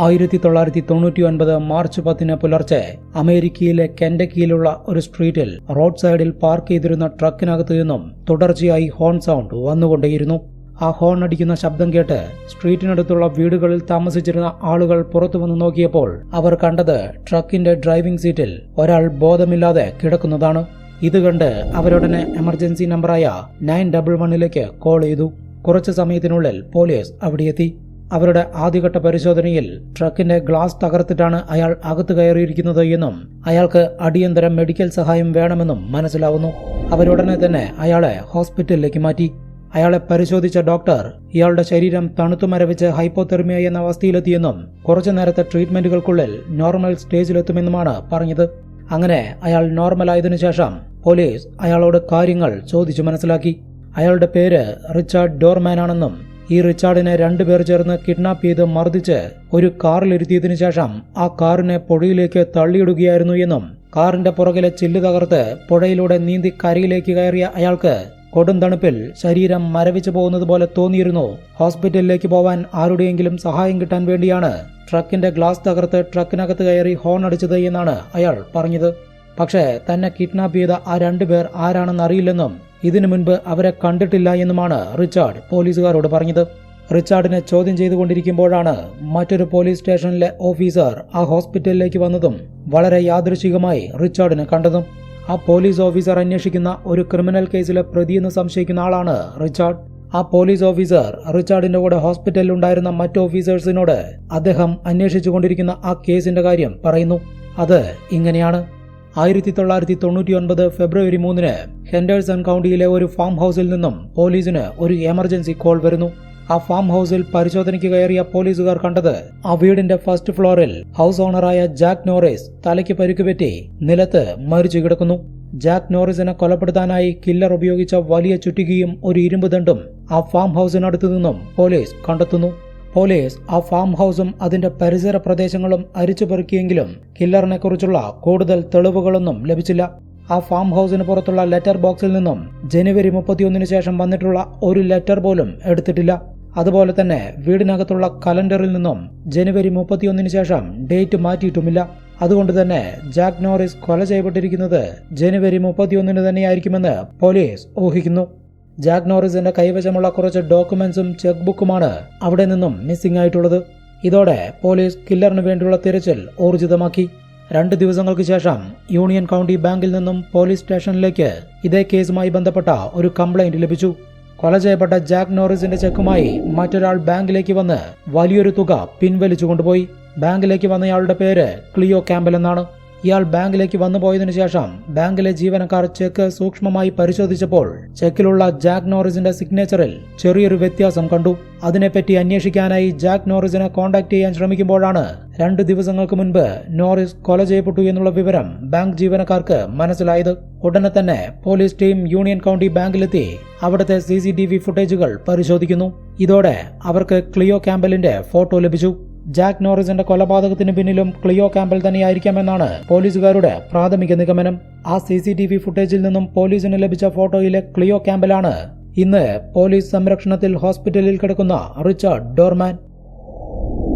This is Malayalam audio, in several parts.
ആയിരത്തി തൊള്ളായിരത്തി തൊണ്ണൂറ്റി ഒൻപത് മാർച്ച് പത്തിന് പുലർച്ചെ അമേരിക്കയിലെ കെൻഡക്കിയിലുള്ള ഒരു സ്ട്രീറ്റിൽ റോഡ് സൈഡിൽ പാർക്ക് ചെയ്തിരുന്ന ട്രക്കിനകത്തു നിന്നും തുടർച്ചയായി ഹോൺ സൗണ്ട് വന്നുകൊണ്ടേയിരുന്നു. ആ ഹോൺ അടിക്കുന്ന ശബ്ദം കേട്ട് സ്ട്രീറ്റിനടുത്തുള്ള വീടുകളിൽ താമസിച്ചിരുന്ന ആളുകൾ പുറത്തു വന്ന് നോക്കിയപ്പോൾ അവർ കണ്ടത് ട്രക്കിന്റെ ഡ്രൈവിംഗ് സീറ്റിൽ ഒരാൾ ബോധമില്ലാതെ കിടക്കുന്നതാണ്. ഇത് കണ്ട് അവരുടനെ എമർജൻസി നമ്പറായ നയൻ ഡബിൾ വണ്ണിലേക്ക് കോൾ ചെയ്തു. കുറച്ചു സമയത്തിനുള്ളിൽ പോലീസ് അവിടെയെത്തി. അവരുടെ ആദ്യഘട്ട പരിശോധനയിൽ ട്രക്കിന്റെ ഗ്ലാസ് തകർത്തിട്ടാണ് അയാൾ അകത്ത് കയറിയിരിക്കുന്നത് എന്നും അയാൾക്ക് അടിയന്തര മെഡിക്കൽ സഹായം വേണമെന്നും മനസ്സിലാവുന്നു. അവരുടനെ തന്നെ അയാളെ ഹോസ്പിറ്റലിലേക്ക് മാറ്റി. അയാളെ പരിശോധിച്ച ഡോക്ടർ ഇയാളുടെ ശരീരം തണുത്തു മരവിച്ച് ഹൈപ്പോതെർമിയ എന്ന അവസ്ഥയിലെത്തിയെന്നും കുറച്ചു നേരത്തെ ട്രീറ്റ്മെന്റുകൾക്കുള്ളിൽ നോർമൽ സ്റ്റേജിലെത്തുമെന്നുമാണ് പറഞ്ഞത്. അങ്ങനെ അയാൾ നോർമൽ നോർമലായതിനു ശേഷം പോലീസ് അയാളോട് കാര്യങ്ങൾ ചോദിച്ചു മനസ്സിലാക്കി. അയാളുടെ പേര് റിച്ചാർഡ് ഡോർമാൻ ആണെന്നും ഈ റിച്ചാർഡിനെ രണ്ടുപേർ ചേർന്ന് കിഡ്നാപ്പ് ചെയ്ത് മർദ്ദിച്ച് ഒരു കാറിലിരുത്തിയതിനു ശേഷം ആ കാറിനെ പുഴയിലേക്ക് തള്ളിയിടുകയായിരുന്നു എന്നും കാറിന്റെ പുറകിലെ ചില്ല് തകർത്ത് പുഴയിലൂടെ നീന്തി കരയിലേക്ക് കയറിയ അയാൾക്ക് കൊടും തണുപ്പിൽ ശരീരം മരവിച്ചു പോകുന്നത് പോലെ തോന്നിയിരുന്നു. ഹോസ്പിറ്റലിലേക്ക് പോവാൻ ആരുടെയെങ്കിലും സഹായം കിട്ടാൻ വേണ്ടിയാണ് ട്രക്കിന്റെ ഗ്ലാസ് തകർത്ത് ട്രക്കിനകത്ത് കയറി ഹോൺ അടിച്ചത് എന്നാണ് അയാൾ പറഞ്ഞത്. പക്ഷേ തന്നെ കിഡ്നാപ്പ് ചെയ്ത ആ രണ്ടുപേർ ആരാണെന്ന് അറിയില്ലെന്നും ഇതിനു മുൻപ് അവരെ കണ്ടിട്ടില്ല എന്നുമാണ് റിച്ചാർഡ് പോലീസുകാരോട് പറഞ്ഞത്. റിച്ചാർഡിനെ ചോദ്യം ചെയ്തുകൊണ്ടിരിക്കുമ്പോഴാണ് മറ്റൊരു പോലീസ് സ്റ്റേഷനിലെ ഓഫീസർ ആ ഹോസ്പിറ്റലിലേക്ക് വന്നതും വളരെ യാദൃശികമായി റിച്ചാർഡിനെ കണ്ടതും. ആ പോലീസ് ഓഫീസർ അന്വേഷിക്കുന്ന ഒരു ക്രിമിനൽ കേസിലെ പ്രതിയെന്ന് സംശയിക്കുന്ന ആളാണ് റിച്ചാർഡ്. ആ പോലീസ് ഓഫീസർ റിച്ചാർഡിന്റെ കൂടെ ഹോസ്പിറ്റലിൽ ഉണ്ടായിരുന്ന മറ്റു ഓഫീസേഴ്സിനോട് അദ്ദേഹം അന്വേഷിച്ചുകൊണ്ടിരിക്കുന്ന ആ കേസിന്റെ കാര്യം പറയുന്നു. അത് ഇങ്ങനെയാണ്. ആയിരത്തി തൊള്ളായിരത്തി തൊണ്ണൂറ്റി ഒൻപത് ഫെബ്രുവരി മൂന്നിന് ഹെൻഡേഴ്സൺ കൗണ്ടിയിലെ ഒരു ഫാം ഹൗസിൽ നിന്നും പോലീസിന് ഒരു എമർജൻസി കോൾ വരുന്നു. ആ ഫാം ഹൗസിൽ പരിശോധനയ്ക്ക് കയറിയ പോലീസുകാർ കണ്ടത് ആ വീടിന്റെ ഫസ്റ്റ് ഫ്ലോറിൽ ഹൗസ് ഓണറായ ജാക്ക് നോറിസ് തലയ്ക്ക് പരിക്കുപറ്റി നിലത്ത് മരിച്ചു കിടക്കുന്നു. ജാക്ക് നോറിസിനെ കൊലപ്പെടുത്താനായി കില്ലർ ഉപയോഗിച്ച വലിയ ചുറ്റികയും ഒരു ഇരുമ്പ് ദണ്ടും ആ ഫാം ഹൗസിനടുത്തു നിന്നും പോലീസ് കണ്ടെത്തുന്നു. പോലീസ് ആ ഫാം ഹൗസും അതിന്റെ പരിസര പ്രദേശങ്ങളും അരിച്ചുപെറുക്കിയെങ്കിലും കില്ലറിനെ കുറിച്ചുള്ള കൂടുതൽ തെളിവുകളൊന്നും ലഭിച്ചില്ല. ആ ഫാം ഹൗസിന് പുറത്തുള്ള ലെറ്റർ ബോക്സിൽ നിന്നും ജനുവരി മുപ്പത്തിയൊന്നിന് ശേഷം വന്നിട്ടുള്ള ഒരു ലെറ്റർ പോലും എടുത്തിട്ടില്ല. അതുപോലെ തന്നെ വീടിനകത്തുള്ള കലണ്ടറിൽ നിന്നും ജനുവരി മുപ്പത്തിയൊന്നിന് ശേഷം ഡേറ്റ് മാറ്റിയിട്ടുമില്ല. അതുകൊണ്ട് തന്നെ ജാക്ക് നോറിസ് കൊല ചെയ്യപ്പെട്ടിരിക്കുന്നത് ജനുവരി മുപ്പത്തിയൊന്നിന് തന്നെയായിരിക്കുമെന്ന് പോലീസ് ഊഹിക്കുന്നു. ജാക്ക് നോറിസിന്റെ കൈവശമുള്ള കുറച്ച് ഡോക്യുമെന്റ്സും ചെക്ക് ബുക്കുമാണ് അവിടെ നിന്നും മിസ്സിംഗ് ആയിട്ടുള്ളത്. ഇതോടെ പോലീസ് കില്ലറിന് വേണ്ടിയുള്ള തിരച്ചിൽ ഊർജിതമാക്കി. രണ്ട് ദിവസങ്ങൾക്ക് ശേഷം യൂണിയൻ കൗണ്ടി ബാങ്കിൽ നിന്നും പോലീസ് സ്റ്റേഷനിലേക്ക് ഇതേ കേസുമായി ബന്ധപ്പെട്ട ഒരു കംപ്ലൈന്റ് ലഭിച്ചു. കൊല ചെയ്യപ്പെട്ട ജാക്ക് നോറിസിന്റെ ചെക്കുമായി മറ്റൊരാൾ ബാങ്കിലേക്ക് വന്ന് വലിയൊരു തുക പിൻവലിച്ചു കൊണ്ടുപോയി ബാങ്കിലേക്ക് വന്നയാളുടെ പേര് ക്ലിയോ ക്യാമ്പൽ എന്നാണ്. ഇയാൾ ബാങ്കിലേക്ക് വന്നു പോയതിനു ശേഷം ബാങ്കിലെ ജീവനക്കാർ ചെക്ക് സൂക്ഷ്മമായി പരിശോധിച്ചപ്പോൾ ചെക്കിലുള്ള ജാക്ക് നോറിസിന്റെ സിഗ്നേച്ചറിൽ ചെറിയൊരു വ്യത്യാസം കണ്ടു. അതിനെപ്പറ്റി അന്വേഷിക്കാനായി ജാക്ക് നോറിസിനെ കോൺടാക്ട് ചെയ്യാൻ ശ്രമിക്കുമ്പോഴാണ് രണ്ട് ദിവസങ്ങൾക്ക് മുൻപ് നോറിസ് കൊല ചെയ്യപ്പെട്ടു എന്നുള്ള വിവരം ബാങ്ക് ജീവനക്കാർക്ക് മനസ്സിലായത്. ഉടനെ തന്നെ പോലീസ് ടീം യൂണിയൻ കൗണ്ടി ബാങ്കിലെത്തി അവിടുത്തെ സി ഫുട്ടേജുകൾ പരിശോധിക്കുന്നു. ഇതോടെ അവർക്ക് ക്ലിയോ ക്യാമ്പലിന്റെ ഫോട്ടോ ലഭിച്ചു. ജാക്ക് നോറിസിന്റെ കൊലപാതകത്തിന് പിന്നിലും ക്ലിയോ ക്യാമ്പൽ തന്നെയായിരിക്കാമെന്നാണ് പോലീസുകാരുടെ പ്രാഥമിക നിഗമനം. ആ സി സി ടി വി ഫുട്ടേജിൽ നിന്നും പോലീസിന് ലഭിച്ച ഫോട്ടോയിലെ ക്ലിയോ ക്യാമ്പലാണ് ഇന്ന് പോലീസ് സംരക്ഷണത്തിൽ ഹോസ്പിറ്റലിൽ കിടക്കുന്ന റിച്ചാർഡ് ഡോർമാൻ.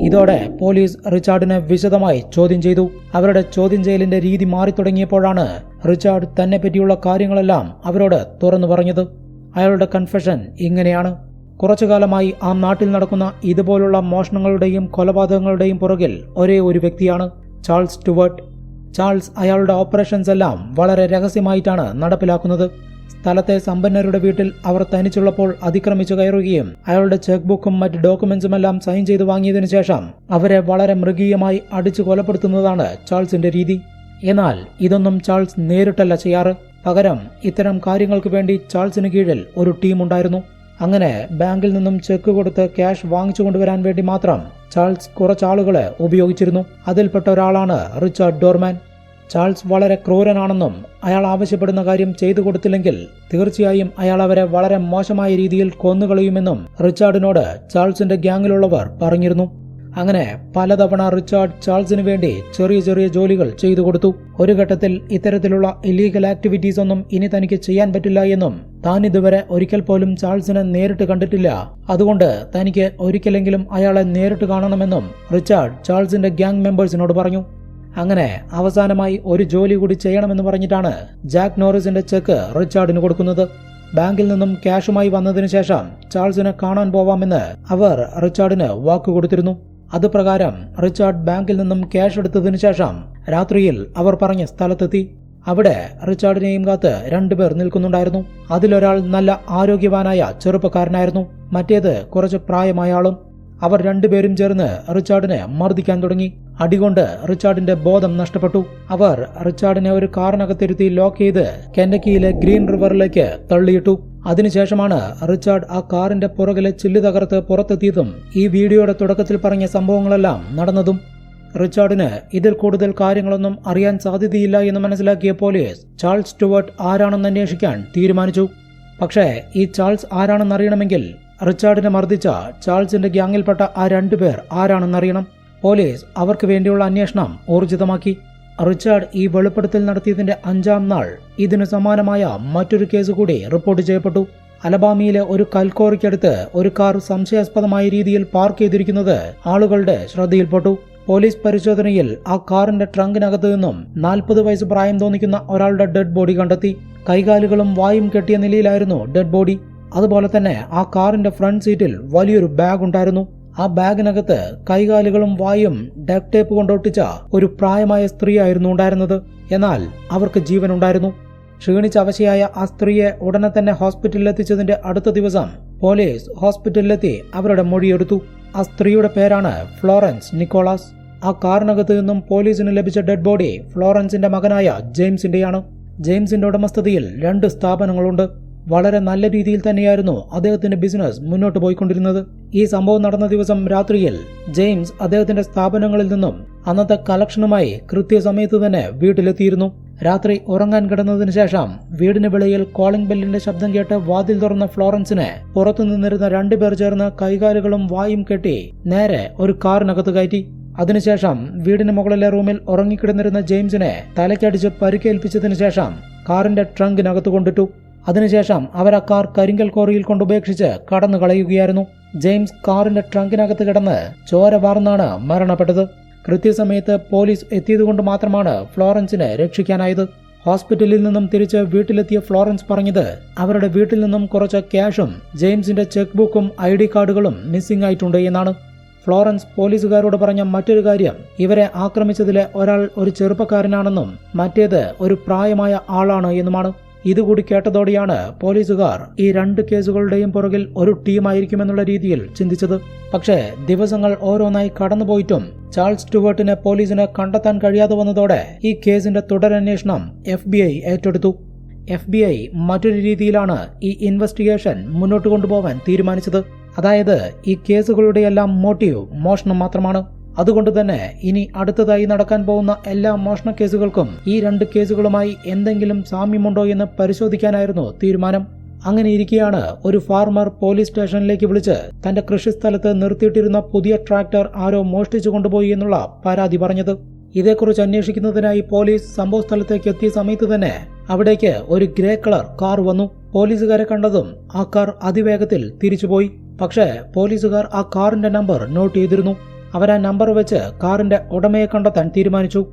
ഇതോടെ പോലീസ് റിച്ചാർഡിനെ വിശദമായി ചോദ്യം ചെയ്തു. അവരുടെ ചോദ്യം ചെയ്യലിന്റെ രീതി മാറി തുടങ്ങിയപ്പോഴാണ് റിച്ചാർഡ് തന്നെ പറ്റിയുള്ള കാര്യങ്ങളെല്ലാം അവരോട് തുറന്നു പറഞ്ഞത്. അയാളുടെ കൺഫെഷൻ ഇങ്ങനെയാണ്. കുറച്ചു കാലമായി ആ നാട്ടിൽ നടക്കുന്ന ഇതുപോലുള്ള മോഷണങ്ങളുടെയും കൊലപാതകങ്ങളുടെയും പുറകിൽ ഒരേ ഒരു വ്യക്തിയാണ് ചാൾസ് സ്റ്റുവർട്ട്. ചാൾസ് അയാളുടെ ഓപ്പറേഷൻസ് എല്ലാം വളരെ രഹസ്യമായിട്ടാണ് നടപ്പിലാക്കുന്നത്. സ്ഥലത്തെ സമ്പന്നരുടെ വീട്ടിൽ അവർ തനിച്ചുള്ളപ്പോൾ അതിക്രമിച്ചു കയറുകയും അയാളുടെ ചെക്ക് ബുക്കും മറ്റ് ഡോക്യുമെന്റ്സുമെല്ലാം സൈൻ ചെയ്ത് വാങ്ങിയതിനു ശേഷം അവരെ വളരെ മൃഗീയമായി അടിച്ചു കൊലപ്പെടുത്തുന്നതാണ് ചാൾസിന്റെ രീതി. എന്നാൽ ഇതൊന്നും ചാൾസ് നേരിട്ടല്ല ചെയ്യാറ്. പകരം ഇത്തരം കാര്യങ്ങൾക്ക് വേണ്ടി ചാൾസിന് കീഴിൽ ഒരു ടീം ഉണ്ടായിരുന്നു. അങ്ങനെ ബാങ്കിൽ നിന്നും ചെക്ക് കൊടുത്ത് ക്യാഷ് വാങ്ങിച്ചു കൊണ്ടുവരാൻ വേണ്ടി മാത്രം ചാൾസ് കുറച്ചാളുകളെ ഉപയോഗിച്ചിരുന്നു. അതിൽപ്പെട്ട ഒരാളാണ് റിച്ചാർഡ് ഡോർമാൻ. ചാൾസ് വളരെ ക്രൂരനാണെന്നും അയാൾ ആവശ്യപ്പെടുന്ന കാര്യം ചെയ്തു കൊടുത്തില്ലെങ്കിൽ തീർച്ചയായും അയാൾ അവരെ വളരെ മോശമായ രീതിയിൽ കൊന്നുകളയുമെന്നും റിച്ചാർഡിനോട് ചാൾസിന്റെ ഗ്യാങ്ങിലുള്ളവർ പറഞ്ഞിരുന്നു. അങ്ങനെ പലതവണ റിച്ചാർഡ് ചാൾസിന് വേണ്ടി ചെറിയ ചെറിയ ജോലികൾ ചെയ്തു കൊടുത്തു. ഒരു ഘട്ടത്തിൽ ഇത്തരത്തിലുള്ള ഇല്ലീഗൽ ആക്ടിവിറ്റീസ് ഒന്നും ഇനി തനിക്ക് ചെയ്യാൻ പറ്റില്ല എന്നും താൻ ഇതുവരെ ഒരിക്കൽ പോലും ചാൾസിനെ നേരിട്ട് കണ്ടിട്ടില്ല. അതുകൊണ്ട് തനിക്ക് ഒരിക്കലെങ്കിലും അയാളെ നേരിട്ട് കാണണമെന്നും റിച്ചാർഡ് ചാൾസിന്റെ ഗ്യാങ് മെമ്പേഴ്സിനോട് പറഞ്ഞു. അങ്ങനെ അവസാനമായി ഒരു ജോലി കൂടി ചെയ്യണമെന്ന് പറഞ്ഞിട്ടാണ് ജാക്ക് നോറിസിന്റെ ചെക്ക് റിച്ചാർഡിന് കൊടുക്കുന്നത്. ബാങ്കിൽ നിന്നും ക്യാഷുമായി വന്നതിനു ശേഷം ചാൾസിനെ കാണാൻ പോവാമെന്ന് അവർ റിച്ചാർഡിന് വാക്ക് കൊടുത്തിരുന്നു. അതുപ്രകാരം റിച്ചാർഡ് ബാങ്കിൽ നിന്നും ക്യാഷ് എടുത്തതിനു ശേഷം രാത്രിയിൽ അവർ പറഞ്ഞ സ്ഥലത്തെത്തി. അവിടെ റിച്ചാർഡിനെയും കാത്ത് രണ്ടുപേർ നിൽക്കുന്നുണ്ടായിരുന്നു. അതിലൊരാൾ നല്ല ആരോഗ്യവാനായ ചെറുപ്പക്കാരനായിരുന്നു. മറ്റേത് കുറച്ച് പ്രായമായ ആളും. അവർ രണ്ടുപേരും ചേർന്ന് റിച്ചാർഡിനെ മർദ്ദിക്കാൻ തുടങ്ങി. അടികൊണ്ട് റിച്ചാർഡിന്റെ ബോധം നഷ്ടപ്പെട്ടു. അവർ റിച്ചാർഡിനെ ഒരു കാറിനകത്തിരുത്തി ലോക്ക് ചെയ്ത് കെൻഡക്കിയിലെ ഗ്രീൻ റിവറിലേക്ക് തള്ളിയിട്ടു. അതിനുശേഷമാണ് റിച്ചാർഡ് ആ കാറിന്റെ പുറകിലെ ചില്ല് തകർത്ത് പുറത്തെത്തിയതും ഈ വീഡിയോയുടെ തുടക്കത്തിൽ പറഞ്ഞ സംഭവങ്ങളെല്ലാം നടന്നതും റിച്ചാർഡിന് ഇതിൽ കൂടുതൽ കാര്യങ്ങളൊന്നും അറിയാൻ സാധ്യതയില്ല എന്ന് മനസ്സിലാക്കിയ പോലീസ് ചാൾസ് സ്റ്റുവർട്ട് ആരാണെന്ന് അന്വേഷിക്കാൻ തീരുമാനിച്ചു. പക്ഷേ ഈ ചാൾസ് ആരാണെന്നറിയണമെങ്കിൽ റിച്ചാർഡിനെ മർദ്ദിച്ച ചാൾസിന്റെ ഗ്യാങ്ങിൽപ്പെട്ട ആ രണ്ടുപേർ ആരാണെന്നറിയണം. പോലീസ് അവർക്ക് വേണ്ടിയുള്ള അന്വേഷണം ഊർജിതമാക്കി. റിച്ചാർഡ് ഈ വെളിപ്പെടുത്തൽ നടത്തിയതിന്റെ അഞ്ചാം നാൾ ഇതിനു സമാനമായ മറ്റൊരു കേസ് കൂടി റിപ്പോർട്ട് ചെയ്യപ്പെട്ടു. അലബാമയിലെ ഒരു കൽക്കോറിക്കടുത്ത് ഒരു കാർ സംശയാസ്പദമായ രീതിയിൽ പാർക്ക് ചെയ്തിരിക്കുന്നത് ആളുകളുടെ ശ്രദ്ധയിൽപ്പെട്ടു. പോലീസ് പരിശോധനയിൽ ആ കാറിന്റെ ട്രങ്കിനകത്ത് നിന്നും നാൽപ്പത് വയസ്സ് പ്രായം തോന്നിക്കുന്ന ഒരാളുടെ ഡെഡ് ബോഡി കണ്ടെത്തി. കൈകാലുകളും വായും കെട്ടിയ നിലയിലായിരുന്നു ഡെഡ് ബോഡി. അതുപോലെ തന്നെ ആ കാറിന്റെ ഫ്രണ്ട് സീറ്റിൽ വലിയൊരു ബാഗ് ഉണ്ടായിരുന്നു ആ ബാഗിനകത്ത് കൈകാലുകളും വായും ഡക്ക് ടേപ്പ് കൊണ്ടൊട്ടിച്ച ഒരു പ്രായമായ സ്ത്രീയായിരുന്നു ഉണ്ടായിരുന്നത്. എന്നാൽ അവർക്ക് ജീവൻ ഉണ്ടായിരുന്നു. ക്ഷീണിച്ച അവശയായ ആ സ്ത്രീയെ ഉടനെ തന്നെ ഹോസ്പിറ്റലിൽ എത്തിച്ചതിന്റെ അടുത്ത ദിവസം പോലീസ് ഹോസ്പിറ്റലിലെത്തി അവരുടെ മൊഴിയെടുത്തു. ആ സ്ത്രീയുടെ പേരാണ് ഫ്ലോറൻസ് നിക്കോളാസ്. ആ കാറിനകത്ത് നിന്നും പോലീസിന് ലഭിച്ച ഡെഡ് ബോഡി ഫ്ലോറൻസിന്റെ മകനായ ജെയിംസിന്റെയാണ്. ജെയിംസിന്റെ ഉടമസ്ഥതയിൽ രണ്ട് സ്ഥാപനങ്ങളുണ്ട്. വളരെ നല്ല രീതിയിൽ തന്നെയായിരുന്നു അദ്ദേഹത്തിന്റെ ബിസിനസ് മുന്നോട്ട് പോയിക്കൊണ്ടിരുന്നത്. ഈ സംഭവം നടന്ന ദിവസം രാത്രിയിൽ ജെയിംസ് അദ്ദേഹത്തിന്റെ സ്ഥാപനങ്ങളിൽ നിന്നും അന്നത്തെ കളക്ഷനുമായി കൃത്യസമയത്ത് തന്നെ വീട്ടിലെത്തിയിരുന്നു. രാത്രി ഉറങ്ങാൻ കിടന്നതിന് ശേഷം വീടിന് വെളിയിൽ കോളിംഗ് ബെല്ലിന്റെ ശബ്ദം കേട്ട് വാതിൽ തുറന്ന ഫ്ലോറൻസിനെ പുറത്തു നിന്നിരുന്ന രണ്ടുപേർ ചേർന്ന് കൈകാലുകളും വായും കെട്ടി നേരെ ഒരു കാറിനകത്ത് കയറ്റി. അതിനുശേഷം വീടിന് മുകളിലെ റൂമിൽ ഉറങ്ങിക്കിടന്നിരുന്ന ജെയിംസിനെ തലയ്ക്കടിച്ച് പരിക്കേൽപ്പിച്ചതിനു ശേഷം കാറിന്റെ ട്രങ്കിനകത്ത് കൊണ്ടിട്ടു. അതിനുശേഷം അവർ ആ കാർ കരിങ്കൽ കോറിയിൽ കൊണ്ടുപേക്ഷിച്ച് കടന്നു കളയുകയായിരുന്നു. ജെയിംസ് കാറിന്റെ ട്രങ്കിനകത്ത് കിടന്ന് ചോര വാർന്നാണ് മരണപ്പെട്ടത്. കൃത്യസമയത്ത് പോലീസ് എത്തിയതുകൊണ്ട് മാത്രമാണ് ഫ്ലോറൻസിനെ രക്ഷിക്കാനായത്. ഹോസ്പിറ്റലിൽ നിന്നും തിരിച്ച് വീട്ടിലെത്തിയ ഫ്ലോറൻസ് പറഞ്ഞത് അവരുടെ വീട്ടിൽ നിന്നും കുറച്ച് ക്യാഷും ജെയിംസിന്റെ ചെക്ക് ബുക്കും ഐ ഡി കാർഡുകളും മിസ്സിംഗ് ആയിട്ടുണ്ട് എന്നാണ്. ഫ്ലോറൻസ് പോലീസുകാരോട് പറഞ്ഞ മറ്റൊരു കാര്യം ഇവരെ ആക്രമിച്ചതിലെ ഒരാൾ ഒരു ചെറുപ്പക്കാരനാണെന്നും മറ്റേത് ഒരു പ്രായമായ ആളാണ് എന്നുമാണ്. ഇതുകൂടി കേട്ടതോടെയാണ് പോലീസുകാർ ഈ രണ്ട് കേസുകളുടെയും പുറകിൽ ഒരു ടീമായിരിക്കുമെന്നുള്ള രീതിയിൽ ചിന്തിച്ചത്. പക്ഷേ ദിവസങ്ങൾ ഓരോന്നായി കടന്നുപോയിട്ടും ചാൾസ് സ്റ്റുവർട്ടിനെ പോലീസിന് കണ്ടെത്താൻ കഴിയാതെ വന്നതോടെ ഈ കേസിന്റെ തുടരന്വേഷണം എഫ് ബി ഐ ഏറ്റെടുത്തു. എഫ് ബി ഐ മറ്റൊരു രീതിയിലാണ് ഈ ഇൻവെസ്റ്റിഗേഷൻ മുന്നോട്ട് കൊണ്ടുപോകാൻ തീരുമാനിച്ചത്. അതായത് ഈ കേസുകളുടെയെല്ലാം മോട്ടീവ് മോഷണം മാത്രമാണ്. അതുകൊണ്ട് തന്നെ ഇനി അടുത്തതായി നടക്കാൻ പോകുന്ന എല്ലാ മോഷണ കേസുകൾക്കും ഈ രണ്ട് കേസുകളുമായി എന്തെങ്കിലും സാമ്യമുണ്ടോ എന്ന് പരിശോധിക്കാനായിരുന്നു തീരുമാനം. അങ്ങനെ ഇരിക്കെയാണ് ഒരു ഫാർമർ പോലീസ് സ്റ്റേഷനിലേക്ക് വിളിച്ച് തന്റെ കൃഷിസ്ഥലത്ത് നിർത്തിയിട്ടിരുന്ന പുതിയ ട്രാക്ടർ ആരോ മോഷ്ടിച്ചു കൊണ്ടുപോയി എന്നുള്ള പരാതി പറഞ്ഞത്. ഇതേക്കുറിച്ച് അന്വേഷിക്കുന്നതിനായി പോലീസ് സംഭവ സ്ഥലത്തേക്ക് എത്തിയ സമയത്ത് തന്നെ അവിടേക്ക് ഒരു ഗ്രേ കളർ കാർ വന്നു. പോലീസുകാരെ കണ്ടതും ആ കാർ അതിവേഗത്തിൽ തിരിച്ചുപോയി. പക്ഷേ പോലീസുകാർ ആ കാറിന്റെ നമ്പർ നോട്ട് ചെയ്തിരുന്നു. അവർ ആ നമ്പർ വെച്ച് കാറിന്റെ ഉടമയെ കണ്ടെത്താൻ തീരുമാനിച്ചു.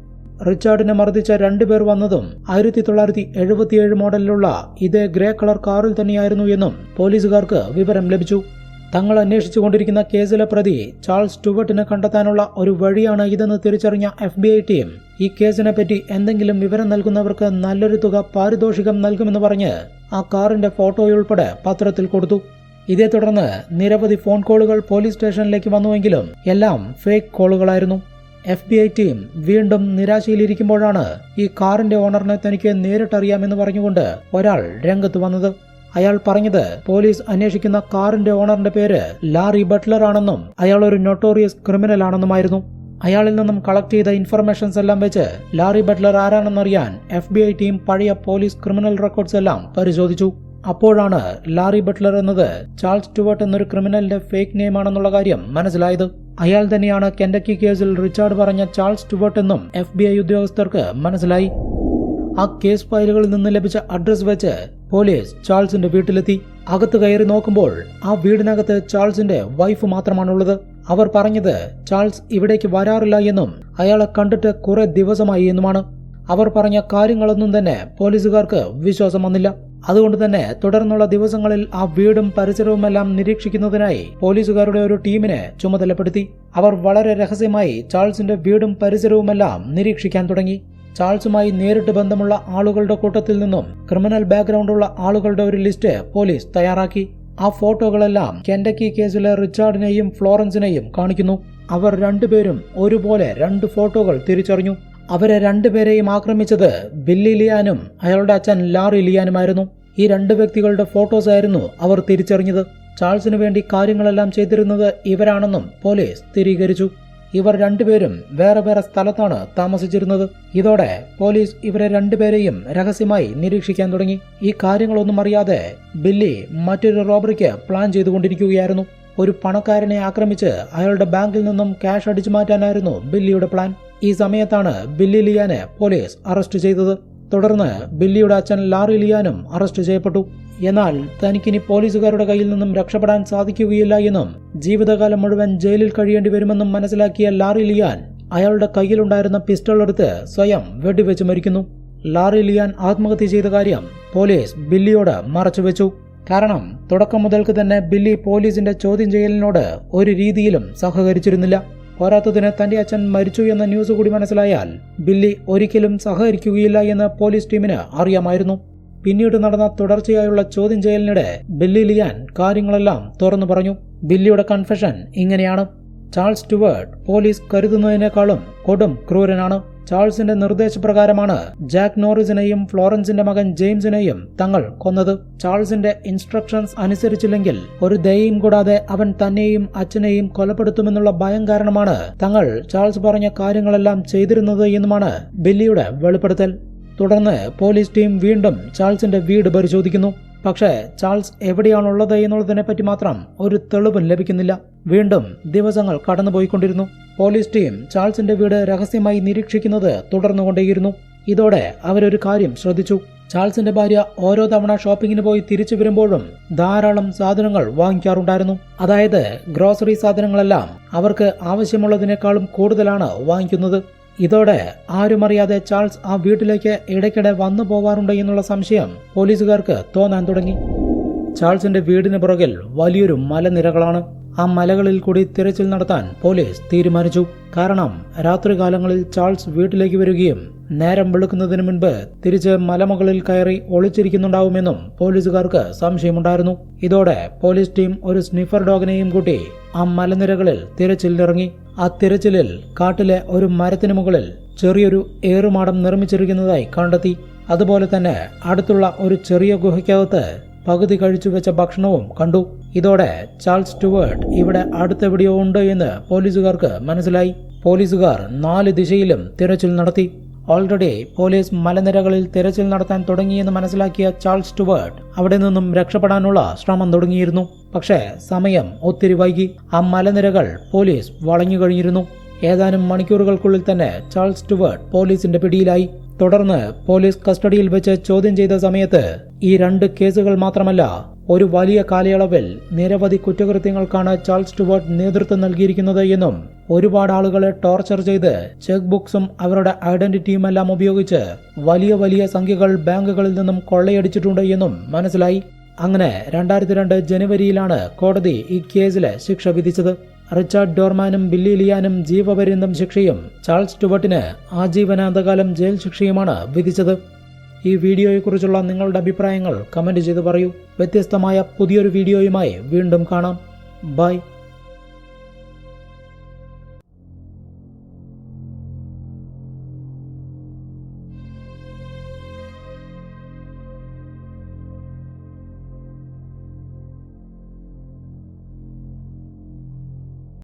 റിച്ചാർഡിനെ മർദ്ദിച്ച രണ്ടുപേർ വന്നതും ആയിരത്തി തൊള്ളായിരത്തി എഴുപത്തിയേഴ് മോഡലിലുള്ള ഇതേ ഗ്രേ കളർ കാറിൽ തന്നെയായിരുന്നു എന്നും പോലീസുകാർക്ക് വിവരം ലഭിച്ചു. തങ്ങൾ അന്വേഷിച്ചു കൊണ്ടിരിക്കുന്ന കേസിലെ പ്രതി ചാൾസ് സ്റ്റുവർട്ടിനെ കണ്ടെത്താനുള്ള ഒരു വഴിയാണ് ഇതെന്ന് തിരിച്ചറിഞ്ഞ എഫ് ബി ഐ ടീം ഈ കേസിനെ പറ്റി എന്തെങ്കിലും വിവരം നൽകുന്നവർക്ക് നല്ലൊരു തുക പാരിതോഷികം നൽകുമെന്ന് പറഞ്ഞ് ആ കാറിന്റെ ഫോട്ടോയുൾപ്പെടെ പത്രത്തിൽ കൊടുത്തു. ഇതേ തുടർന്ന് നിരവധി ഫോൺ കോളുകൾ പോലീസ് സ്റ്റേഷനിലേക്ക് വന്നുവെങ്കിലും എല്ലാം ഫേക്ക് കോളുകളായിരുന്നു. എഫ് ബി ഐ ടീം വീണ്ടും നിരാശയിലിരിക്കുമ്പോഴാണ് ഈ കാറിന്റെ ഓണറിനെ തനിക്ക് നേരിട്ടറിയാമെന്ന് പറഞ്ഞുകൊണ്ട് ഒരാൾ രംഗത്ത് വന്നത്. അയാൾ പറഞ്ഞത് പോലീസ് അന്വേഷിക്കുന്ന കാറിന്റെ ഓണറിന്റെ പേര് ലാറി ബട്ട്ലർ ആണെന്നും അയാൾ ഒരു നൊട്ടോറിയസ് ക്രിമിനൽ ആണെന്നുമായിരുന്നു. അയാളിൽ നിന്നും കളക്ട് ചെയ്ത ഇൻഫർമേഷൻസ് എല്ലാം വെച്ച് ലാറി ബട്ട്ലർ ആരാണെന്നറിയാൻ എഫ് ടീം പഴയ പോലീസ് ക്രിമിനൽ റെക്കോർഡ്സ് എല്ലാം പരിശോധിച്ചു. അപ്പോഴാണ് ലാറി ബട്ട്ലർ എന്നത് ചാൾസ് സ്റ്റുവർട്ട് എന്നൊരു ക്രിമിനലിന്റെ ഫേക്ക് നെയിമാണെന്നുള്ള കാര്യം മനസ്സിലായത്. അയാൾ തന്നെയാണ് കെൻഡക്കി കേസിൽ റിച്ചാർഡ് പറഞ്ഞ ചാൾസ് സ്റ്റുവർട്ട് എന്നും എഫ് ബി ഐ ഉദ്യോഗസ്ഥർക്ക് മനസ്സിലായി. ആ കേസ് ഫയലുകളിൽ നിന്ന് ലഭിച്ച അഡ്രസ് വെച്ച് പോലീസ് ചാൾസിന്റെ വീട്ടിലെത്തി. അകത്ത് കയറി നോക്കുമ്പോൾ ആ വീടിനകത്ത് ചാൾസിന്റെ വൈഫ് മാത്രമാണുള്ളത്. അവർ പറഞ്ഞത് ചാൾസ് ഇവിടേക്ക് വരാറില്ല എന്നും അയാളെ കണ്ടിട്ട് കുറെ ദിവസമായി എന്നുമാണ്. അവർ പറഞ്ഞ കാര്യങ്ങളൊന്നും തന്നെ പോലീസുകാർക്ക് വിശ്വാസം വന്നില്ല. അതുകൊണ്ട് തന്നെ തുടർന്നുള്ള ദിവസങ്ങളിൽ ആ വീടും പരിസരവുമെല്ലാം നിരീക്ഷിക്കുന്നതിനായി പോലീസുകാരുടെ ഒരു ടീമിനെ ചുമതലപ്പെടുത്തി. അവർ വളരെ രഹസ്യമായി ചാൾസിന്റെ വീടും പരിസരവുമെല്ലാം നിരീക്ഷിക്കാൻ തുടങ്ങി. ചാൾസുമായി നേരിട്ട് ബന്ധമുള്ള ആളുകളുടെ കൂട്ടത്തിൽ നിന്നും ക്രിമിനൽ ബാക്ക്ഗ്രൗണ്ടുള്ള ആളുകളുടെ ഒരു ലിസ്റ്റ് പോലീസ് തയ്യാറാക്കി. ആ ഫോട്ടോകളെല്ലാം കെൻഡക്കി കേസിലെ റിച്ചാർഡിനെയും ഫ്ലോറൻസിനെയും കാണിക്കുന്നു. അവർ രണ്ടുപേരും ഒരുപോലെ രണ്ട് ഫോട്ടോകൾ തിരിച്ചറിഞ്ഞു. അവരെ രണ്ടുപേരെയും ആക്രമിച്ചത് ബില്ലി ലിയാനും അയാളുടെ അച്ഛൻ ലാറി ലിയാനുമായിരുന്നു. ഈ രണ്ട് വ്യക്തികളുടെ ഫോട്ടോസ് ആയിരുന്നു അവർ തിരിച്ചറിഞ്ഞത്. ചാൾസിനു വേണ്ടി കാര്യങ്ങളെല്ലാം ചെയ്തിരുന്നത് ഇവരാണെന്നും പോലീസ് സ്ഥിരീകരിച്ചു. ഇവർ രണ്ടുപേരും വേറെ വേറെ സ്ഥലത്താണ് താമസിച്ചിരുന്നത്. ഇതോടെ പോലീസ് ഇവരെ രണ്ടുപേരെയും രഹസ്യമായി നിരീക്ഷിക്കാൻ തുടങ്ങി. ഈ കാര്യങ്ങളൊന്നും അറിയാതെ ബില്ലി മറ്റൊരു റോബറിക്ക് പ്ലാൻ ചെയ്തുകൊണ്ടിരിക്കുകയായിരുന്നു. ഒരു പണക്കാരനെ ആക്രമിച്ച് അയാളുടെ ബാങ്കിൽ നിന്നും ക്യാഷ് അടിച്ചു മാറ്റാനായിരുന്നു ബില്ലിയുടെ പ്ലാൻ. ഈ സമയത്താണ് ബില്ലി ലിയാനെ പോലീസ് അറസ്റ്റ് ചെയ്തത്. തുടർന്ന് ബില്ലിയുടെ അച്ഛൻ ലാറി ലിയാനും അറസ്റ്റ് ചെയ്യപ്പെട്ടു. എന്നാൽ തനിക്കിനി പോലീസുകാരുടെ കയ്യിൽ നിന്നും രക്ഷപ്പെടാൻ സാധിക്കുകയില്ല എന്നും ജീവിതകാലം മുഴുവൻ ജയിലിൽ കഴിയേണ്ടി വരുമെന്നും മനസ്സിലാക്കിയ ലാറി ലിയാൻ അയാളുടെ കയ്യിലുണ്ടായിരുന്ന പിസ്റ്റൾ എടുത്ത് സ്വയം വെടിവെച്ച് മരിക്കുന്നു. ലാറി ലിയാൻ ആത്മഹത്യ ചെയ്ത കാര്യം പോലീസ് ബില്ലിയോട് മറച്ചുവെച്ചു കാരണം തുടക്കം മുതൽക്ക് തന്നെ ബില്ലി പോലീസിന്റെ ചോദ്യം ചെയ്യലിനോട് ഒരു രീതിയിലും സഹകരിച്ചിരുന്നില്ല. പോരാത്തതിന് തന്റെ അച്ഛൻ മരിച്ചു എന്ന ന്യൂസ് കൂടി മനസ്സിലായാൽ ബില്ലി ഒരിക്കലും സഹകരിക്കുകയില്ല എന്ന് പോലീസ് ടീമിന് അറിയാമായിരുന്നു. പിന്നീട് നടന്ന തുടർച്ചയായുള്ള ചോദ്യം ചെയ്യലിനിടെ ബില്ലി ലിയാൻ കാര്യങ്ങളെല്ലാം തുറന്നു പറഞ്ഞു. ബില്ലിയുടെ കൺഫെഷൻ ഇങ്ങനെയാണ്. ചാൾസ് സ്റ്റുവേർട്ട് പോലീസ് കരുതുന്നതിനേക്കാളും കൊടും ക്രൂരനാണ്. ചാൾസിന്റെ നിർദ്ദേശപ്രകാരമാണ് ജാക്ക് നോറിസിനെയും ഫ്ലോറൻസിന്റെ മകൻ ജെയിംസിനെയും തങ്ങൾ കൊന്നത്. ചാൾസിന്റെ ഇൻസ്ട്രക്ഷൻസ് അനുസരിച്ചില്ലെങ്കിൽ ഒരു ദയയും കൂടാതെ അവൻ തന്നെയും അച്ഛനെയും കൊലപ്പെടുത്തുമെന്നുള്ള ഭയം കാരണമാണ് തങ്ങൾ ചാൾസ് പറഞ്ഞ കാര്യങ്ങളെല്ലാം ചെയ്തിരുന്നത് എന്നുമാണ് ബില്ലിയുടെ വെളിപ്പെടുത്തൽ. തുടർന്ന് പോലീസ് ടീം വീണ്ടും ചാൾസിന്റെ വീട് പരിശോധിക്കുന്നു. പക്ഷേ ചാൾസ് എവിടെയാണുള്ളത് എന്നുള്ളതിനെപ്പറ്റി മാത്രം ഒരു തെളിവും ലഭിക്കുന്നില്ല. വീണ്ടും ദിവസങ്ങൾ കടന്നുപോയിക്കൊണ്ടിരുന്നു. പോലീസ് ടീം ചാൾസിന്റെ വീട് രഹസ്യമായി നിരീക്ഷിക്കുന്നത് തുടർന്നുകൊണ്ടേയിരുന്നു. ഇതോടെ അവരൊരു കാര്യം ശ്രദ്ധിച്ചു. ചാൾസിന്റെ ഭാര്യ ഓരോ തവണ ഷോപ്പിങ്ങിന് പോയി തിരിച്ചു വരുമ്പോഴും ധാരാളം സാധനങ്ങൾ വാങ്ങിക്കാറുണ്ടായിരുന്നു. അതായത് ഗ്രോസറി സാധനങ്ങളെല്ലാം അവർക്ക് ആവശ്യമുള്ളതിനേക്കാളും കൂടുതലാണ് വാങ്ങിക്കുന്നത്. ഇതോടെ ആരുമറിയാതെ ചാൾസ് ആ വീട്ടിലേക്ക് ഇടയ്ക്കിടെ വന്നു പോവാറുണ്ട് എന്നുള്ള സംശയം പോലീസുകാർക്ക് തോന്നാൻ തുടങ്ങി. ചാൾസിന്റെ വീടിന് പുറകിൽ വലിയൊരു മലനിരകളാണ്. ആ മലകളിൽ കൂടി തിരച്ചിൽ നടത്താൻ പോലീസ് തീരുമാനിച്ചു. കാരണം രാത്രികാലങ്ങളിൽ ചാൾസ് വീട്ടിലേക്ക് വരികയും നേരം വെളുക്കുന്നതിന് മുൻപ് തിരിച്ച് മലമുകളിൽ കയറി ഒളിച്ചിരിക്കുന്നുണ്ടാവുമെന്നും പോലീസുകാർക്ക് സംശയമുണ്ടായിരുന്നു. ഇതോടെ പോലീസ് ടീം ഒരു സ്നിഫർ ഡോഗിനെയും കൂട്ടി ആ മലനിരകളിൽ തിരച്ചിലിറങ്ങി. ആ തിരച്ചിലിൽ കാട്ടിലെ ഒരു മരത്തിന് മുകളിൽ ചെറിയൊരു ഏറുമാടം നിർമ്മിച്ചിരിക്കുന്നതായി കണ്ടെത്തി. അതുപോലെ തന്നെ അടുത്തുള്ള ഒരു ചെറിയ ഗുഹയ്ക്കകത്ത് പകുതി കഴിച്ചു വെച്ച ഭക്ഷണവും കണ്ടു. ഇതോടെ ചാൾസ് സ്റ്റുവേർട്ട് ഇവിടെ അടുത്തെവിടെയോ ഉണ്ട് എന്ന് പോലീസുകാർക്ക് മനസ്സിലായി. പോലീസുകാർ നാല് ദിശയിലും തിരച്ചിൽ നടത്തി. ഓൾറെഡി പോലീസ് മലനിരകളിൽ തിരച്ചിൽ നടത്താൻ തുടങ്ങിയെന്ന് മനസ്സിലാക്കിയ ചാൾസ് സ്റ്റുവേർട്ട് അവിടെ നിന്നും രക്ഷപ്പെടാനുള്ള ശ്രമം തുടങ്ങിയിരുന്നു. പക്ഷേ സമയം ഒത്തിരി വൈകി. ആ മലനിരകൾ പോലീസ് വളഞ്ഞു കഴിഞ്ഞിരുന്നു. ഏതാനും മണിക്കൂറുകൾക്കുള്ളിൽ തന്നെ ചാൾസ് സ്റ്റുവേർട്ട് പോലീസിന്റെ പിടിയിലായി. തുടർന്ന് പോലീസ് കസ്റ്റഡിയിൽ വെച്ച് ചോദ്യം ചെയ്ത സമയത്ത് ഈ രണ്ട് കേസുകൾ മാത്രമല്ല ഒരു വലിയ കാലയളവിൽ നിരവധി കുറ്റകൃത്യങ്ങൾക്കാണ് ചാൾസ് സ്റ്റുവർട്ട് നേതൃത്വം നൽകിയിരിക്കുന്നത് എന്നും ഒരുപാട് ആളുകളെ ടോർച്ചർ ചെയ്ത് ചെക്ക് ബുക്സും അവരുടെ ഐഡന്റിറ്റിയും എല്ലാം ഉപയോഗിച്ച് വലിയ വലിയ സംഖ്യകൾ ബാങ്കുകളിൽ നിന്നും കൊള്ളയടിച്ചിട്ടുണ്ട് എന്നും മനസ്സിലായി. അങ്ങനെ രണ്ടായിരത്തി രണ്ട് ജനുവരിയിലാണ് കോടതി ഈ കേസിലെ ശിക്ഷ വിധിച്ചത്. റിച്ചാർഡ് ഡോർമാനും ബില്ലി ലിയാനും ജീവപര്യന്തം ശിക്ഷയും ചാൾസ് സ്റ്റുവർട്ടിന് ആജീവനാന്തകാലം ജയിൽ ശിക്ഷയുമാണ് വിധിച്ചത്. ഈ വീഡിയോയെക്കുറിച്ചുള്ള നിങ്ങളുടെ അഭിപ്രായങ്ങൾ കമന്റ് ചെയ്ത് പറയൂ. വ്യത്യസ്തമായ പുതിയൊരു വീഡിയോയുമായി വീണ്ടും കാണാം. ബൈ.